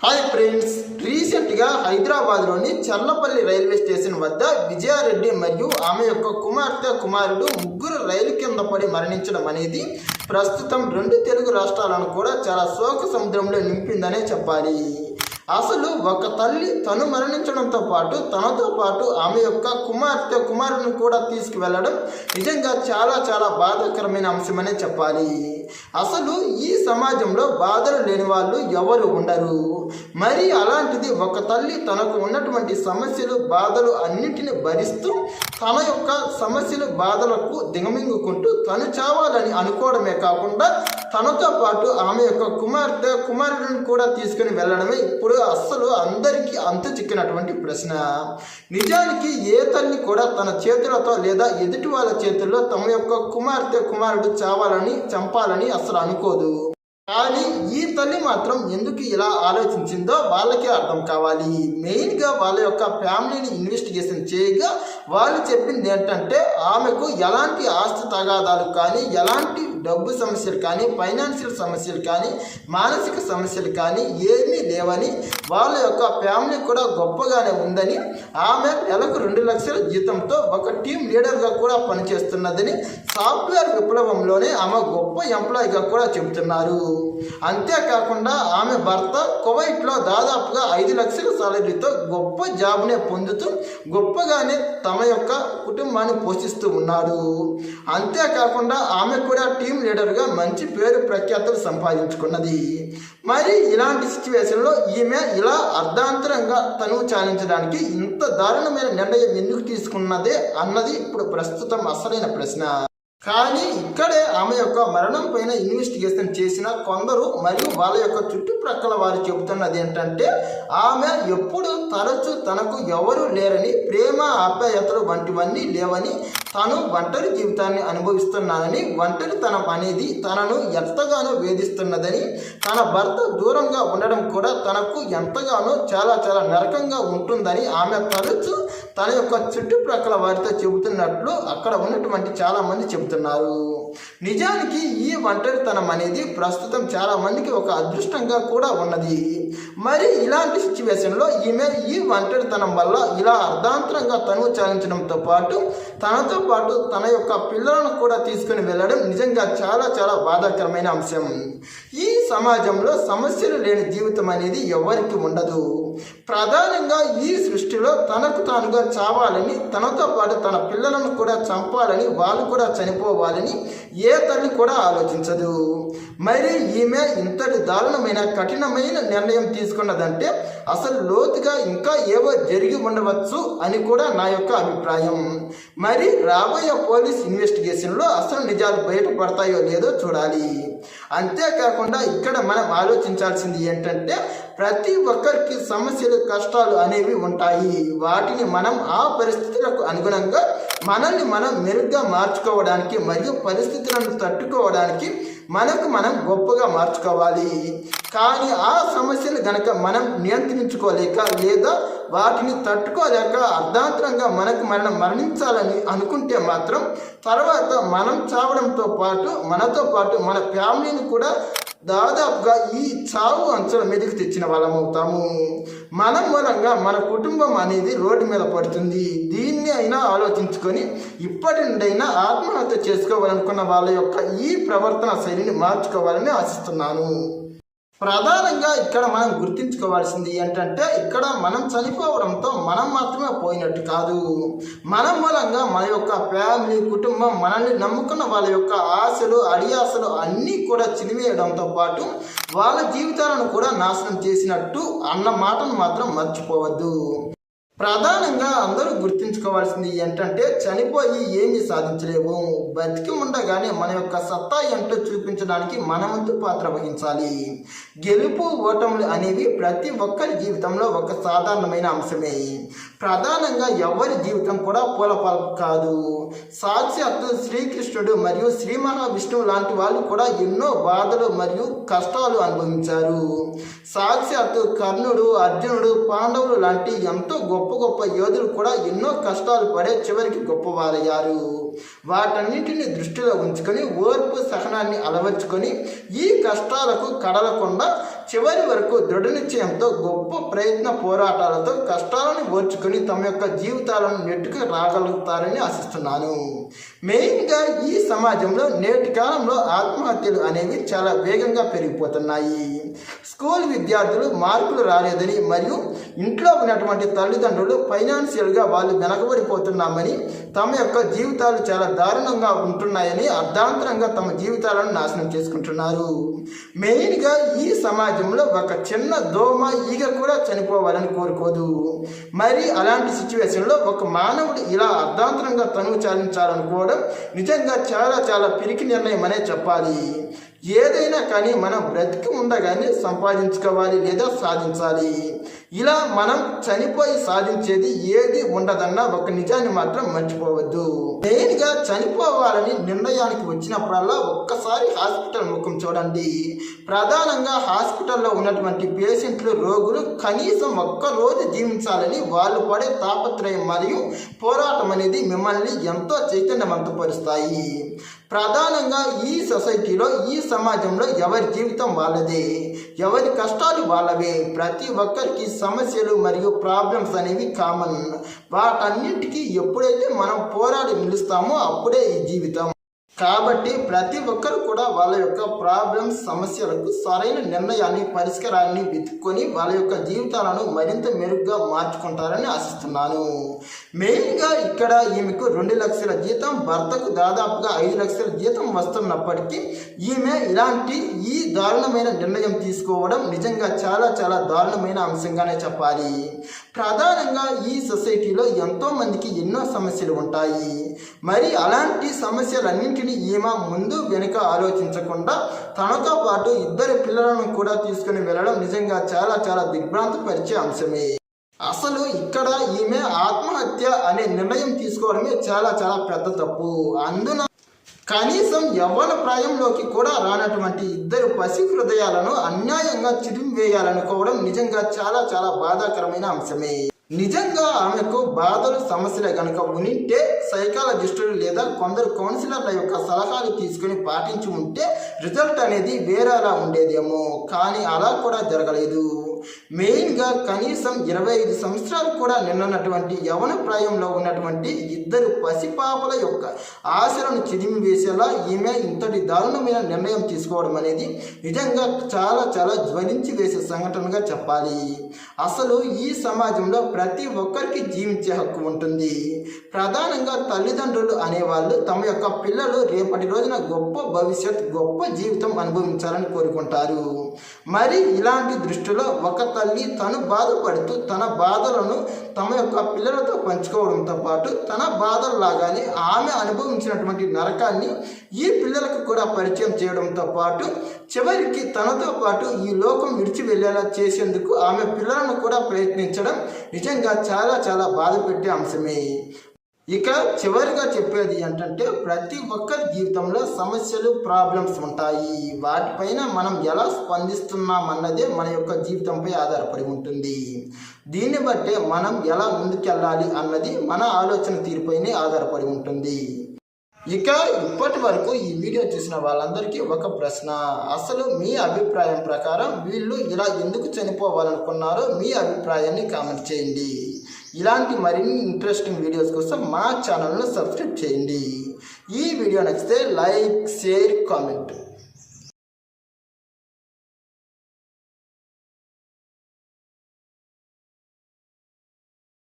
Hi friends రీసెంట్గా హైదరాబాద్లోని Challapalli railway station వద్ద విజయారెడ్డి మరియు ఆమె యొక్క కుమార్తె కుమారుడు ముగ్గురు రైలు కింద పడి మరణించడం అనేది ప్రస్తుతం రెండు తెలుగు రాష్ట్రాలను కూడా చాలా శోక సముద్రంలో నింపిందనే చెప్పాలి. అసలు ఒక తల్లి తను మరణించడంతో పాటు తనతో పాటు ఆమె యొక్క కుమార్తె కుమారుని కూడా తీసుకువెళ్ళడం నిజంగా చాలా చాలా బాధాకరమైన అంశమనే చెప్పాలి. అసలు ఈ సమాజంలో బాధలు లేని వాళ్ళు ఎవరు ఉండరు. మరి అలాంటిది ఒక తల్లి తనకు ఉన్నటువంటి సమస్యలు బాధలు అన్నిటిని భరిస్తూ తన యొక్క సమస్యలు బాధలకు దిగమింగుకుంటూ తను చావాలని అనుకోవడమే కాకుండా తనతో పాటు ఆమె యొక్క కుమార్తె కుమారుడిని కూడా తీసుకుని వెళ్ళడమే ఇప్పుడు అస్సలు అందరికీ అంతు చిక్కినటువంటి ప్రశ్న. నిజానికి ఏ తల్లి కూడా తన చేతులతో లేదా ఎదుటి వాళ్ళ చేతుల్లో తమ యొక్క కుమార్తె కుమారుడు చావాలని చంపాలని అస్సలు అనుకోదు. కానీ ఈ తల్లి మాత్రం ఎందుకు ఇలా ఆలోచించిందో వాళ్ళకే అర్థం కావాలి. మెయిన్గా వాళ్ళ యొక్క ఫ్యామిలీని ఇన్వెస్టిగేషన్ చేయగా వాళ్ళు చెప్పింది ఏంటంటే ఆమెకు ఎలాంటి ఆస్తి తగాదాలు కానీ ఎలాంటి డబ్బు సమస్యలు కానీ ఫైనాన్షియల్ సమస్యలు కానీ మానసిక సమస్యలు కానీ ఏమీ లేవని వాళ్ళ యొక్క ఫ్యామిలీ కూడా గొప్పగానే ఉందని ఆమె నెలకు రెండు లక్షల జీతంతో ఒక టీం లీడర్గా కూడా పనిచేస్తున్నదని సాఫ్ట్వేర్ విప్లవంలోనే ఆమె గొప్ప ఎంప్లాయీగా కూడా చెబుతున్నారు. అంతేకాకుండా ఆమె భర్త కువైట్లో దాదాపుగా ఐదు లక్షల సాలరీతో గొప్ప జాబ్నే పొందుతూ గొప్పగానే తమ యొక్క కుటుంబాన్ని పోషిస్తూ ఉన్నాడు అంతేకాకుండా ఆమె కూడా టీం లీడర్గా మంచి పేరు ప్రఖ్యాతలు సంపాదించుకున్నది. మరి ఇలాంటి సిచ్యువేషన్లో ఈమె ఇలా అర్ధాంతరంగా తను చాలించడానికి ఇంత దారుణమైన నిర్ణయం ఎందుకు తీసుకున్నదే అన్నది ఇప్పుడు ప్రస్తుతం అసలైన ప్రశ్న. కానీ ఇక్కడే ఆమె యొక్క మరణం పైన ఇన్వెస్టిగేషన్ చేసిన కొందరు మరియు వాళ్ళ యొక్క చుట్టుప్రక్కల వారు చెబుతున్నది ఏంటంటే ఆమె ఎప్పుడు తరచు తనకు ఎవరు లేరని ప్రేమ ఆప్యాయతలు వంటివన్నీ లేవని తాను ఒంటరి జీవితాన్ని అనుభవిస్తున్నానని ఒంటరితనం అనేది తనను ఎంతగానో వేధిస్తున్నదని తన భర్త దూరంగా ఉండడం కూడా తనకు ఎంతగానో చాలా చాలా నరకంగా ఉంటుందని ఆమె తరచు తన యొక్క చుట్టుప్రక్కల వారితో చెబుతున్నట్లు అక్కడ ఉన్నటువంటి చాలామంది చెబుతున్నారు. చెబుతున్నారు నిజానికి ఈ ఒంటరితనం అనేది ప్రస్తుతం చాలామందికి ఒక అదృష్టంగా కూడా ఉన్నది. మరి ఇలాంటి సిచ్యువేషన్లో ఈమె ఈ ఒంటరితనం వల్ల ఇలా అర్ధాంతరంగా తనువు చాలించడంతో పాటు తనతో పాటు తన యొక్క పిల్లలను కూడా తీసుకుని వెళ్ళడం నిజంగా చాలా చాలా బాధాకరమైన అంశం. ఈ సమాజంలో సమస్యలు లేని జీవితం అనేది ఎవరికి ఉండదు. ప్రధానంగా ఈ సృష్టిలో తనకు తానుగా చావాలని తనతో పాటు తన పిల్లలను కూడా చంపాలని వాళ్ళు కూడా చనిపోవాలని ఏ తల్లి కూడా ఆలోచించదు. మరి ఈమె ఇంతటి దారుణమైన కఠినమైన నిర్ణయం తీసుకున్నదంటే అసలు లోతుగా ఇంకా ఏవో జరిగి ఉండవచ్చు అని కూడా నా యొక్క అభిప్రాయం. మరి రాబోయే పోలీస్ ఇన్వెస్టిగేషన్లో అసలు నిజాలు బయటపడతాయో లేదో చూడాలి. అంతేకాకుండా ఇక్కడ మనం ఆలోచించాల్సింది ఏంటంటే ప్రతి ఒక్కరికి సమస్యలు కష్టాలు అనేవి ఉంటాయి. వాటిని మనం ఆ పరిస్థితులకు అనుగుణంగా మనల్ని మనం మెరుగ్గా మార్చుకోవడానికి మరియు పరిస్థితులను తట్టుకోవడానికి మనకు మనం గొప్పగా మార్చుకోవాలి. కానీ ఆ సమస్యలు గనక మనం నియంత్రించుకోలేక లేదా వాటిని తట్టుకోలేక అర్ధాంతరంగా మనకు మనం మరణించాలని అనుకుంటే మాత్రం తర్వాత మనం చావడంతో పాటు మనతో పాటు మన ఫ్యామిలీ ఫ్యామిలీని కూడా దాదాపుగా ఈ చావు అంచుల మీదకి తెచ్చిన వాళ్ళమవుతాము మన మూలంగా మన కుటుంబం అనేది రోడ్డు మీద పడుతుంది. దీన్ని అయినా ఆలోచించుకొని ఇప్పటి నుండైనా ఆత్మహత్య చేసుకోవాలనుకున్న వాళ్ళ యొక్క ఈ ప్రవర్తన శైలిని మార్చుకోవాలని ఆశిస్తున్నాను. ప్రధానంగా ఇక్కడ మనం గుర్తించుకోవాల్సింది ఏంటంటే ఇక్కడ మనం చనిపోవడంతో మనం మాత్రమే పోయినట్టు కాదు. మన మూలంగా మన యొక్క ఫ్యామిలీ కుటుంబం మనల్ని నమ్ముకున్న వాళ్ళ యొక్క ఆశలు అడియాసలు అన్నీ కూడా చినివేయడంతో పాటు వాళ్ళ జీవితాలను కూడా నాశనం చేసినట్టు అన్న మాటను మాత్రం మర్చిపోవద్దు. ప్రధానంగా అందరూ గుర్తుంచుకోవాల్సింది ఏంటంటే చనిపోయి ఏమి సాధించలేము బతికి ఉండగానే మన యొక్క సత్తా ఏంటో చూపించడానికి మనమంతు పాత్ర వహించాలి. గెలుపు ఓటములు అనేవి ప్రతి ఒక్కరి జీవితంలో ఒక సాధారణమైన అంశమే. ప్రధానంగా ఎవరి జీవితం కూడా పూలపాలకు కాదు. సాక్షాత్తు శ్రీకృష్ణుడు మరియు శ్రీ మహావిష్ణువు లాంటి వాళ్ళు కూడా ఎన్నో బాధలు మరియు కష్టాలు అనుభవించారు. సాక్షాత్తు కర్ణుడు అర్జునుడు పాండవులు లాంటి ఎంతో గొప్ప గొప్ప గొప్ప యోధులు కూడా ఎన్నో కష్టాలు పడే చివరికి గొప్పవారయ్యారు వాటన్నిటిని దృష్టిలో ఉంచుకొని ఓర్పు సహనాన్ని అలవర్చుకొని ఈ కష్టాలకు కడలకుండా చివరి వరకు దృఢ నిశ్చయంతో గొప్ప ప్రయత్న పోరాటాలతో కష్టాలను ఓర్చుకొని తమ యొక్క జీవితాలను నెట్టుకు రాగలుగుతారని ఆశిస్తున్నాను. మెయిన్గా ఈ సమాజంలో నేటి కాలంలో ఆత్మహత్యలు అనేవి చాలా వేగంగా పెరిగిపోతున్నాయి. స్కూల్ విద్యార్థులు మార్కులు రాలేదని మరియు ఇంట్లో ఉన్నటువంటి తల్లిదండ్రులు ఫైనాన్షియల్గా వాళ్ళు వెనకబడిపోతున్నామని తమ యొక్క జీవితాలు చాలా దారుణంగా ఉంటున్నాయని అర్ధాంతరంగా తమ జీవితాలను నాశనం చేసుకుంటున్నారు. మెయిన్గా ఈ సమాజంలో ఒక చిన్న దోమ ఈగ కూడా చనిపోవాలని కోరుకోదు. మరి అలాంటి సిచ్యువేషన్లో ఒక మానవుడు ఇలా అర్ధాంతరంగా తనువు చాలించాలనుకోవడం నిజంగా చాలా చాలా పిరికి నిర్ణయం అనే చెప్పాలి. ఏదైనా కానీ మనం బ్రతికి ఉండగానే సంపాదించుకోవాలి లేదా సాధించాలి. ఇలా మనం చనిపోయి సాధించేది ఏది ఉండదన్న ఒక నిజాన్ని మాత్రం మర్చిపోవద్దు. మెయిన్గా చనిపోవాలని నిర్ణయానికి వచ్చినప్పుడల్లా ఒక్కసారి హాస్పిటల్ ముఖం చూడండి. ప్రధానంగా హాస్పిటల్లో ఉన్నటువంటి పేషెంట్లు రోగులు కనీసం ఒక్క రోజు జీవించాలని వాళ్ళు పడే తాపత్రయం మరియు పోరాటం అనేది మిమ్మల్ని ఎంతో చైతన్యవంతపరుస్తాయి. ప్రధానంగా ఈ సొసైటీలో ఈ సమాజంలో ఎవరి జీవితం వాళ్ళదే. ఎవరి కష్టాలు వాళ్ళవే. ప్రతి ఒక్కరికి సమస్యలు మరియు ప్రాబ్లమ్స్ అనేవి కామన్ వాటన్నింటికి ఎప్పుడైతే మనం పోరాడి నిలుస్తామో అప్పుడే ఈ జీవితం కాబట్టి ప్రతి ఒక్కరు కూడా వాళ్ళ యొక్క ప్రాబ్లమ్స్ సమస్యలకు సరైన నిర్ణయాన్ని పరిష్కారాన్ని వెతుక్కొని వాళ్ళ యొక్క జీవితాలను మరింత మెరుగ్గా మార్చుకుంటారని ఆశిస్తున్నాను. మెయిన్గా ఇక్కడ ఈమెకు రెండు లక్షల జీతం భర్తకు దాదాపుగా ఐదు లక్షల జీతం వస్తున్నప్పటికీ ఈమె ఇలాంటి ఈ దారుణమైన నిర్ణయం తీసుకోవడం నిజంగా చాలా చాలా దారుణమైన అంశంగానే చెప్పాలి. ప్రధానంగా ఈ సొసైటీలో ఎంతో మందికి ఎన్నో సమస్యలు ఉంటాయి. మరి అలాంటి సమస్యలన్నింటినీ ఈమె ముందు వెనుక ఆలోచించకుండా తనతో పాటు ఇద్దరు పిల్లలను కూడా తీసుకుని వెళ్ళడం నిజంగా చాలా చాలా దిగ్భ్రాంతపరిచే అంశమే. అసలు ఇక్కడ ఈమె ఆత్మహత్య అనే నిర్ణయం తీసుకోవడమే చాలా చాలా పెద్ద తప్పు. అందున కనీసం యవ్వన ప్రాయంలోకి కూడా రానటువంటి ఇద్దరు పసి హృదయాలను అన్యాయంగా చిరిమివేయాలనుకోవడం నిజంగా చాలా చాలా బాధాకరమైన అంశమే. నిజంగా ఆమెకు బాధలు సమస్యలే కనుక ఉనింటే సైకాలజిస్టులు లేదా కొందరు కౌన్సిలర్ల యొక్క సలహాలు తీసుకుని పాటించి ఉంటే రిజల్ట్ అనేది వేరేలా ఉండేదేమో. కానీ అలా కూడా జరగలేదు. మెయిన్గా కనీసం ఇరవై ఐదు సంవత్సరాలు కూడా నిన్నటువంటి యవన ప్రాయంలో ఉన్నటువంటి ఇద్దరు పసిపాపల యొక్క ఆశలను చిదిమి వేసేలా ఈమె ఇంతటి దారుణమైన నిర్ణయం తీసుకోవడం అనేది నిజంగా చాలా చాలా జ్వలించి వేసే సంఘటనగా చెప్పాలి. అసలు ఈ సమాజంలో ప్రతి ఒక్కరికి జీవించే హక్కు ఉంటుంది. ప్రధానంగా తల్లిదండ్రులు అనేవాళ్ళు తమ యొక్క పిల్లలు రేపటి రోజున గొప్ప భవిష్యత్ గొప్ప జీవితం అనుభవించాలని కోరుకుంటారు. మరి ఇలాంటి దృష్టిలో ఒక తల్లి తను బాధపడుతూ తన బాధలను తమ యొక్క పిల్లలతో పంచుకోవడంతో పాటు తన బాధలు లాగానే ఆమె అనుభవించినటువంటి నరకాన్ని ఈ పిల్లలకు కూడా పరిచయం చేయడంతో పాటు చివరికి తనతో పాటు ఈ లోకం విడిచి వెళ్ళేలా చేసేందుకు ఆమె పిల్లలను కూడా ప్రయత్నించడం నిజంగా చాలా చాలా బాధ పెట్టే అంశమే. ఇక చివరిగా చెప్పేది ఏంటంటే ప్రతి ఒక్కరి జీవితంలో సమస్యలు ప్రాబ్లమ్స్ ఉంటాయి. వాటిపైన మనం ఎలా స్పందిస్తున్నాం అన్నదే మన యొక్క జీవితంపై ఆధారపడి ఉంటుంది. దీన్ని బట్టే మనం ఎలా ముందుకెళ్ళాలి అన్నది మన ఆలోచన తీరుపైనే ఆధారపడి ఉంటుంది. ఇక ఇప్పటి వరకు ఈ వీడియో చూసిన వాళ్ళందరికీ ఒక ప్రశ్న. అసలు మీ అభిప్రాయం ప్రకారం వీళ్ళు ఇలా ఎందుకు చనిపోవాలనుకున్నారో మీ అభిప్రాయాన్ని కామెంట్ చేయండి. ఇలాంటి మరిన్ని ఇంట్రెస్టింగ్ వీడియోస్ కోసం మా ఛానల్ను సబ్స్క్రైబ్ చేయండి. ఈ వీడియో నచ్చితే లైక్ షేర్ కామెంట్